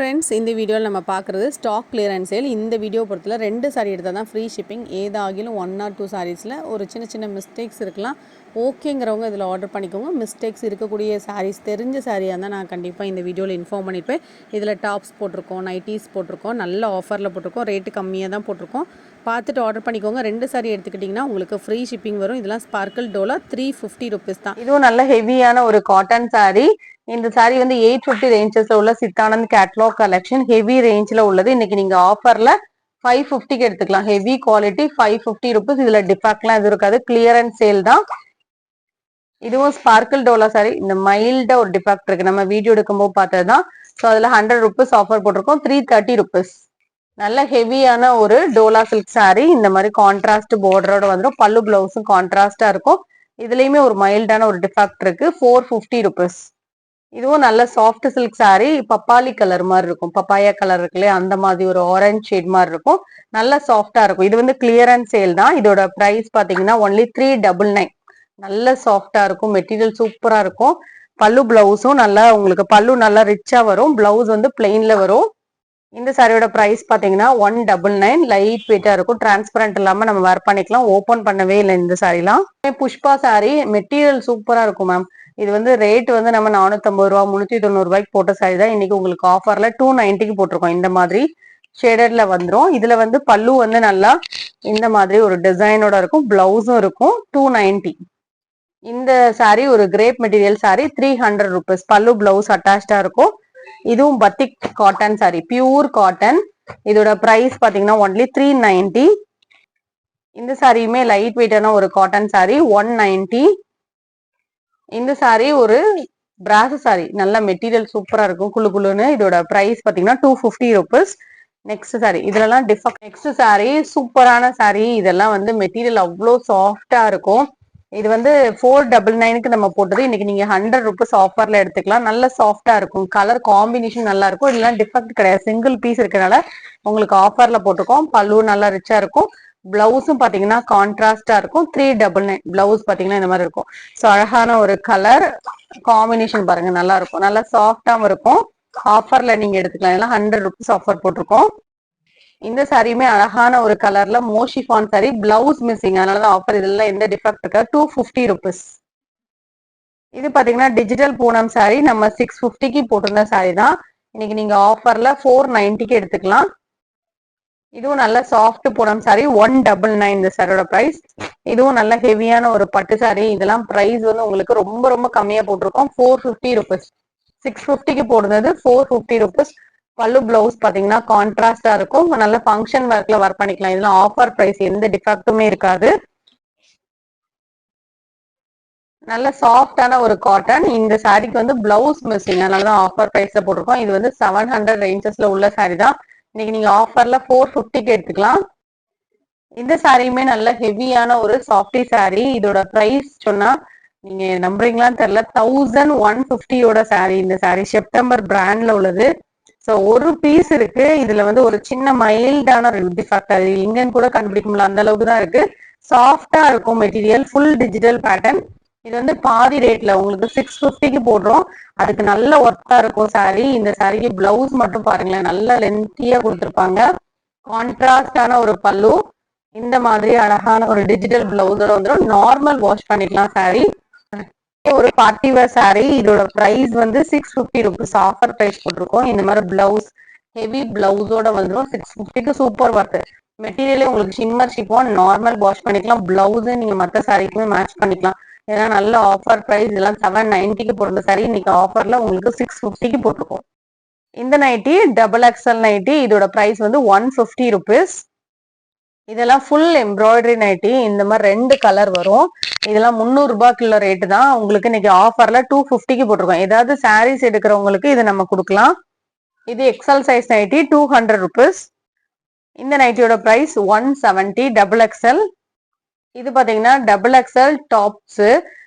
Friends இந்த வீடியோவில் நம்ம பார்க்குறது ஸ்டாக் கிளியரன்ஸ் சேல் இந்த வீடியோ பொறுத்தல ரெண்டு சாரி எடுத்தால் தான் ஃப்ரீ ஷிப்பிங் ஏதாகிலும் ஒன் ஆர் டூ சாரீஸில் ஒரு சின்ன சின்ன மிஸ்டேக்ஸ் இருக்கலாம். ஓகேங்கிறவங்க இதில் ஆர்டர் பண்ணிக்கோங்க. மிஸ்டேக்ஸ் இருக்கக்கூடிய சாரீஸ் தெரிஞ்ச சாரியாக இருந்தால் நான் கண்டிப்பாக இந்த வீடியோவில் இன்ஃபார்ம் பண்ணியிருப்பேன் இதில் டாப்ஸ் போட்டிருக்கோம் நைட்டிஸ் போட்டிருக்கோம் நல்ல ஆஃபரில் போட்டிருக்கோம் ரேட்டு கம்மியாக தான் போட்டிருக்கோம். பார்த்துட்டு ஆர்டர் பண்ணிக்கோங்க. ரெண்டு சாரி எடுத்துக்கிட்டிங்கன்னா உங்களுக்கு ஃப்ரீ ஷிப்பிங் வரும். இதெல்லாம் sparkle Dola three fifty rupees தான். இதுவும் நல்ல ஹெவியான ஒரு காட்டன் சாரி இந்த சாரி வந்து எயிட் ஃபிஃப்டி ரேஞ்சஸ்ல உள்ள சித்தானந்த் கேட்லாக் கலெக்ஷன் ஹெவி ரேஞ்சில் உள்ளது. இன்னைக்கு நீங்க ஆஃபர்ல ஃபைவ் ஃபிஃப்டிக்கு எடுத்துக்கலாம். Heavy quality five fifty rupees இதுல டிஃபாக்ட்லாம் எதுவும் இருக்காது. கிளியரன்ஸ் சேல் தான். இதுவும் ஸ்பார்க்கிள் டோலா சாரி இந்த மைல்டா ஒரு டிஃபாக்ட் இருக்கு. நம்ம வீடியோ எடுக்கும்போது பார்த்தது தான் ஸோ அதுல ஹண்ட்ரட் ருபீஸ் ஆஃபர் போட்டிருக்கோம். த்ரீ தேர்ட்டி ருபீஸ் நல்ல ஹெவியான ஒரு டோலா சில்க் saree. இந்த மாதிரி கான்ட்ராஸ்ட் பார்டரோட வந்துடும் பல்லு பிளவுஸும் கான்ட்ராஸ்டா இருக்கும். இதுலயுமே ஒரு மைல்டான ஒரு டிஃபெக்ட் இருக்கு. ஃபோர் ஃபிஃப்டி ருபீஸ் இதுவும் நல்ல சாஃப்ட் சில்க் saree. பப்பாளி கலர் மாதிரி இருக்கும். பப்பாயா கலர் இருக்குல்ல அந்த மாதிரி ஒரு ஆரஞ்சு ஷேட் மாதிரி இருக்கும். நல்ல சாஃப்டா இருக்கும். இது வந்து கிளியரன்ஸ் சேல் தான். இதோட ப்ரைஸ் பாத்தீங்கன்னா ஒன்லி த்ரீ டபுள் நைன் நல்ல சாஃப்டா இருக்கும். மெட்டீரியல் சூப்பரா இருக்கும். பல்லு பிளவுஸும் நல்லா உங்களுக்கு பல்லு நல்லா ரிச்சா வரும். பிளவுஸ் வந்து பிளெயின்ல வரும். இந்த சாரியோட பிரைஸ் பாத்தீங்கன்னா ஒன் டபுள் நைன் லைட் வெயிட்டா இருக்கும். டிரான்ஸ்பரண்ட் இல்லாம நம்ம வேர் பண்ணிக்கலாம். ஓபன் பண்ணவே இல்லை இந்த சாரிலாம் புஷ்பா சாரி மெட்டீரியல் சூப்பரா இருக்கும் மேம் இது வந்து ரேட் வந்து நம்ம நானூத்தம்பது ரூபா முந்நூற்றி தொண்ணூறு ரூபாய்க்கு போட்ட சாரி தான். இன்னைக்கு உங்களுக்கு ஆஃபர்ல டூ நைன்ட்டிக்கு போட்டிருக்கோம். இந்த மாதிரி ஷேடட்ல வந்துரும். இதுல வந்து பல்லு வந்து நல்லா இந்த மாதிரி ஒரு டிசைனோட இருக்கும். பிளவுஸும் இருக்கும். டூ நைன்ட்டி இந்த சாரீ ஒரு crepe material saree three hundred rupees பல்லு பிளவுஸ் அட்டாச்சா இருக்கும். இதுவும் batik cotton sari pure cotton இதோட பிரைஸ் பாத்தீங்கன்னா ஒன்லி த்ரீ நைன்டி இந்த சாரியுமே லைட் வெயிட்டான ஒரு காட்டன் சாரி ஒன் நைன்டி இந்த சாரி ஒரு பிராஸ் சாரி நல்ல மெட்டீரியல் சூப்பரா இருக்கும் குளு குளுன்னு இதோட பிரைஸ் பாத்தீங்கன்னா two fifty rupees next sari இதுலலாம் டிஃபக் நெக்ஸ்ட் சாரி சூப்பரான சாரி இதெல்லாம் வந்து மெட்டீரியல் அவ்வளோ சாஃப்டா இருக்கும். இது வந்து ஃபோர் டபுள் நைனுக்கு நம்ம போட்டது. இன்னைக்கு நீங்க ஹண்ட்ரட் ருபீஸ் ஆஃபர்ல எடுத்துக்கலாம். நல்ல சாஃப்டா இருக்கும். கலர் காம்பினேஷன் நல்லா இருக்கும். இதெல்லாம் டிஃபெக்ட் கிடையாது. சிங்கிள் பீஸ் இருக்கனால உங்களுக்கு ஆஃபர்ல போட்டிருக்கோம் பல்லு நல்லா ரிச்சா இருக்கும். பிளவுஸும் பாத்தீங்கன்னா கான்ட்ராஸ்டா இருக்கும். த்ரீ டபுள் நைன் பிளவுஸ் பாத்தீங்கன்னா இந்த மாதிரி இருக்கும். ஸோ அழகான ஒரு கலர் காம்பினேஷன் பாருங்க. நல்லா இருக்கும். நல்லா சாஃப்டாவும் இருக்கும். ஆஃபர்ல நீங்க எடுத்துக்கலாம். எல்லாம் ஹண்ட்ரட் ருபீஸ் ஆஃபர் போட்டிருக்கோம். இந்த சாரியுமே அழகான ஒரு கலர்ல மோஷிஃபான் சாரி பிளவுஸ் மிஸ்ஸிங் அதனாலதான் ஆஃபர் இதெல்லாம் எந்த டிஃபெக்ட் இருக்கா டூ ஃபிஃப்டி ருபீஸ் இது பாத்தீங்கன்னா டிஜிட்டல் பூனம் சாரி நம்ம சிக்ஸ் ஃபிஃப்டிக்கு போட்டிருந்த சாரி தான். இன்னைக்கு நீங்க ஆஃபர்ல ஃபோர் நைன்ட்டிக்கு எடுத்துக்கலாம். இதுவும் நல்ல soft Poonam sari one double nine இந்த சாரியோட ப்ரைஸ் இதுவும் நல்ல ஹெவியான ஒரு பட்டு சாரி இதெல்லாம் ப்ரைஸ் வந்து உங்களுக்கு ரொம்ப ரொம்ப கம்மியா போட்டிருக்கோம். ஃபோர் ஃபிஃப்டி ருபீஸ் சிக்ஸ் ஃபிஃப்டிக்கு போடுறது ஃபோர் ஃபிஃப்டி ருபீஸ் பல்லு பிளவுஸ் பாத்தீங்கன்னா கான்ட்ராஸ்டா இருக்கும். நல்ல ஃபங்க்ஷன் ஒர்க்ல ஒர்க் பண்ணிக்கலாம். இதெல்லாம் ஆஃபர் பிரைஸ் எந்த டிஃபெக்ட்டுமே இருக்காது. நல்ல சாஃப்டான ஒரு காட்டன் இந்த சாரிக்கு வந்து பிளவுஸ் மிஸ்ஸிங் அதனாலதான் ஆஃபர் பிரைஸ்ல போட்டிருக்கோம். இது வந்து செவன் ஹண்ட்ரட் ரேஞ்சஸ்ல உள்ள சாரி தான். இன்னைக்கு நீங்க ஆஃபர்ல ஃபோர் ஃபிஃப்டிக்கு எடுத்துக்கலாம். இந்த சாரியுமே நல்ல ஹெவியான ஒரு சாஃப்டி சாரி இதோட பிரைஸ் சொன்னா நீங்க நம்புறீங்களான்னு தெரியல. தௌசண்ட் ஒன் பிப்டியோட சாரி இந்த சாரி செப்டம்பர் பிராண்ட்ல உள்ளது. ஸோ ஒரு பீஸ் இருக்கு. இதுல வந்து ஒரு சின்ன மைல்டான ஒரு டிஃபெக்ட் அது எங்கன்னு கூட கண்டுபிடிக்க முடியல அந்த அளவுக்கு தான் இருக்கு. சாஃப்டா இருக்கும் மெட்டீரியல் ஃபுல் டிஜிட்டல் பேட்டர்ன் இது வந்து பாதி ரேட்ல உங்களுக்கு சிக்ஸ் ஃபிஃப்டிக்கு போடுறோம். அதுக்கு நல்ல ஒர்த்தா இருக்கும் சாரி இந்த சாரிக்கு பிளவுஸ் மட்டும் பாருங்களேன் நல்ல லென்த்தியா கொடுத்துருப்பாங்க. கான்ட்ராஸ்டான ஒரு பல்லு. இந்த மாதிரி அழகான ஒரு டிஜிட்டல் பிளவுஸோட வந்துடும் நார்மல் வாஷ் பண்ணிக்கலாம் சாரி ஒரு பார்ட்டி வேர் சாரி இதோட பிரைஸ் வந்து six fifty rupees offer price போட்டிருக்கோம். இந்த மாதிரி பிளவுஸ் ஹெவி பிளவுஸோட வந்துடும் சிக்ஸ் ஃபிஃப்டிக்கு சூப்பர் ஒர்க் மெட்டீரியலே உங்களுக்கு ஷிம்மர் ஷிப்போம் நார்மல் வாஷ் பண்ணிக்கலாம். பிளவுஸு நீங்க மற்ற சாரிக்குமே மேட்ச் பண்ணிக்கலாம். ஏன்னா நல்ல ஆஃபர் பிரைஸ் இதெல்லாம் செவன் நைன்ட்டிக்கு போடுற சாரி இன்னைக்கு ஆஃபர்ல உங்களுக்கு சிக்ஸ் ஃபிஃப்டிக்கு போட்டிருக்கோம். இந்த நைட்டி டபுள் எக்ஸ்எல் நைட்டி இதோட பிரைஸ் வந்து ஒன் ஃபிஃப்டி ருபீஸ் இதெல்லாம் ஃபுல் எம்ப்ராய்டரி நைட்டி இந்த மாதிரி ரெண்டு கலர் வரும். இதெல்லாம் முந்நூறு ரூபாய்க்குள்ள ரேட்டு தான். உங்களுக்கு இன்னைக்கு ஆஃபர்ல டூ ஃபிஃப்டிக்கு போட்டிருக்கோம். ஏதாவது சாரீஸ் எடுக்கிறவங்களுக்கு இதை நம்ம கொடுக்கலாம். இது XL size nightie two hundred rupees இந்த நைட்டியோட price one seventy double XL இது பாத்தீங்கன்னா டபுள் எக்ஸல் டாப்ஸ்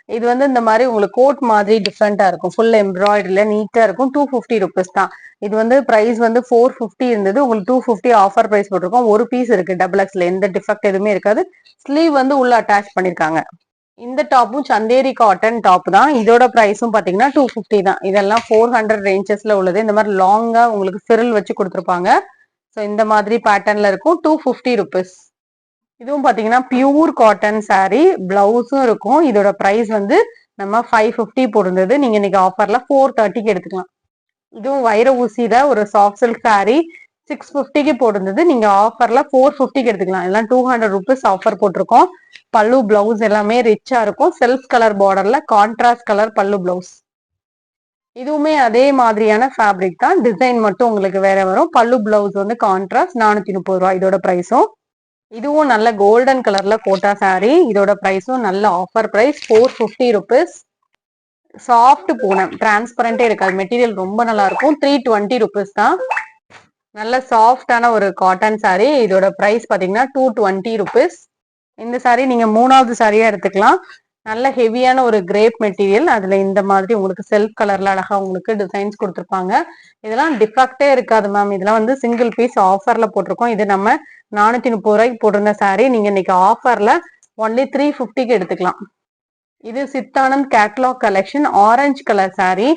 இது வந்து இந்த மாதிரி உங்களுக்கு கோட் மாதிரி டிஃப்ரெண்டா இருக்கும். ஃபுல் எம்ப்ராய்டரியில நீட்டா இருக்கும். டூ ஃபிஃப்டி ருபீஸ் தான். இது வந்து பிரைஸ் வந்து ஃபோர் ஃபிஃப்டி இருந்தது. உங்களுக்கு டூ ஃபிஃப்டி ஆஃபர் பிரைஸ் போட்டிருக்கோம். ஒரு பீஸ் இருக்கு டபுள் எக்ஸ்ல எந்த டிஃபெக்ட் எதுவுமே இருக்காது. ஸ்லீவ் வந்து உள்ள அட்டாச் பண்ணிருக்காங்க. இந்த டாப்பும் சந்தேரி காட்டன் டாப் தான். இதோட பிரைஸும் பாத்தீங்கன்னா டூ ஃபிஃப்டி தான். இதெல்லாம் ஃபோர் ஹண்ட்ரட் ரேஞ்சஸ்ல உள்ளது. இந்த மாதிரி லாங்கா உங்களுக்கு சிரில் வச்சு கொடுத்துருப்பாங்க. ஸோ இந்த மாதிரி பேட்டர்ன்ல இருக்கும். டூ ஃபிஃப்டி ருபீஸ் இதுவும் பாத்தீங்கன்னா பியூர் காட்டன் saree பிளவுஸும் இருக்கும். இதோட பிரைஸ் வந்து நம்ம ஃபைவ் ஃபிஃப்டி போட்டிருந்தது நீங்க இன்னைக்கு ஆஃபர்ல ஃபோர் தேர்ட்டிக்கு எடுத்துக்கலாம். இதுவும் வைர ஊசியில ஒரு சாஃப்ட் சில்க் saree சிக்ஸ் ஃபிஃப்டிக்கு போட்டிருந்தது நீங்க ஆஃபர்ல ஃபோர் ஃபிஃப்டிக்கு எடுத்துக்கலாம். எல்லாம் டூ ஹண்ட்ரட் ருபீஸ் ஆஃபர் போட்டிருக்கோம். பல்லு பிளவுஸ் எல்லாமே ரிச்சா இருக்கும். செல்ஃப் கலர் பார்டர்ல கான்ட்ராஸ்ட் கலர் பல்லு பிளவுஸ் இதுவுமே அதே மாதிரியான ஃபேப்ரிக் தான். டிசைன் மட்டும் உங்களுக்கு வேற வரும். பல்லு பிளவுஸ் வந்து கான்ட்ராஸ்ட் நானூத்தி முப்பது ரூபா இதோட பிரைஸும் இதுவும் நல்ல கோல்டன் கலர்ல கோட்டா சாரி இதோட பிரைஸும் நல்ல offer price four fifty rupees soft Poonam டிரான்ஸ்பரண்டே இருக்காது. மெட்டீரியல் ரொம்ப நல்லா இருக்கும். த்ரீ டுவெண்ட்டி ருபீஸ் தான். நல்ல சாஃப்டான ஒரு காட்டன் சாரி இதோட பிரைஸ் பார்த்தீங்கன்னா டூ டுவெண்ட்டி ருபீஸ் இந்த சாரி நீங்க மூணாவது சாரியா எடுத்துக்கலாம். நல்ல ஹெவியான ஒரு கிரேப் மெட்டீரியல் அதுல இந்த மாதிரி உங்களுக்கு செல்ஃப் கலர்ல அழகா உங்களுக்கு டிசைன்ஸ் கொடுத்துருப்பாங்க. இதெல்லாம் டிஃபெக்டே இருக்காது மேம் இதெல்லாம் வந்து சிங்கிள் பீஸ் ஆஃபர்ல போட்டிருக்கோம். இது நம்ம நானூத்தி முப்பது ரூபாய்க்கு போட்டிருந்த சாரீ நீங்க இன்னைக்கு ஆஃபர்ல ஒன்லி த்ரீ ஃபிஃப்டிக்கு எடுத்துக்கலாம். இது Siddhanand catalogue collection orange colour sari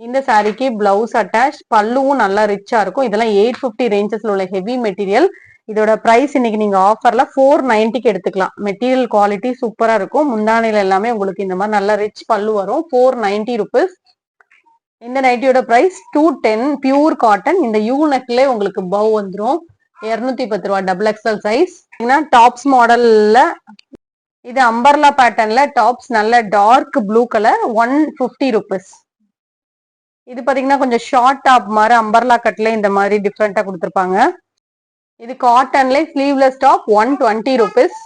இந்த சாரிக்கு பிளவுஸ் அட்டாச் பல்லுவும் நல்லா ரிச்சா இருக்கும். இதெல்லாம் எயிட் ஃபிஃப்டி ரேஞ்சஸ்ல உள்ள ஹெவி மெட்டீரியல் இதோட ப்ரைஸ் இன்னைக்கு நீங்க ஆஃபர்ல ஃபோர் நைன்டிக்கு எடுத்துக்கலாம். மெட்டீரியல் குவாலிட்டி சூப்பரா இருக்கும். முந்தானையில எல்லாமே உங்களுக்கு இந்த மாதிரி நல்ல ரிச் பல்லு வரும். ஃபோர் நைன்டி ருபீஸ் இந்த நைட்டியோட price two ten pure cotton இந்த யூ உங்களுக்கு பவ் வந்துடும் இருநூத்தி பத்து ரூபா டபுள் எக்ஸல் சைஸ் டாப்ஸ் மாடல்ல இது அம்பர்லா பேட்டர்ன்ல டாப்ஸ் நல்ல dark blue colour one fifty rupees இது பாத்தீங்கன்னா கொஞ்சம் ஷார்ட் டாப் மாதிரி அம்பர்லா கட்ல இந்த மாதிரி டிஃப்ரெண்டா கொடுத்துருப்பாங்க. இது காட்டன்ல sleeveless top one twenty rupees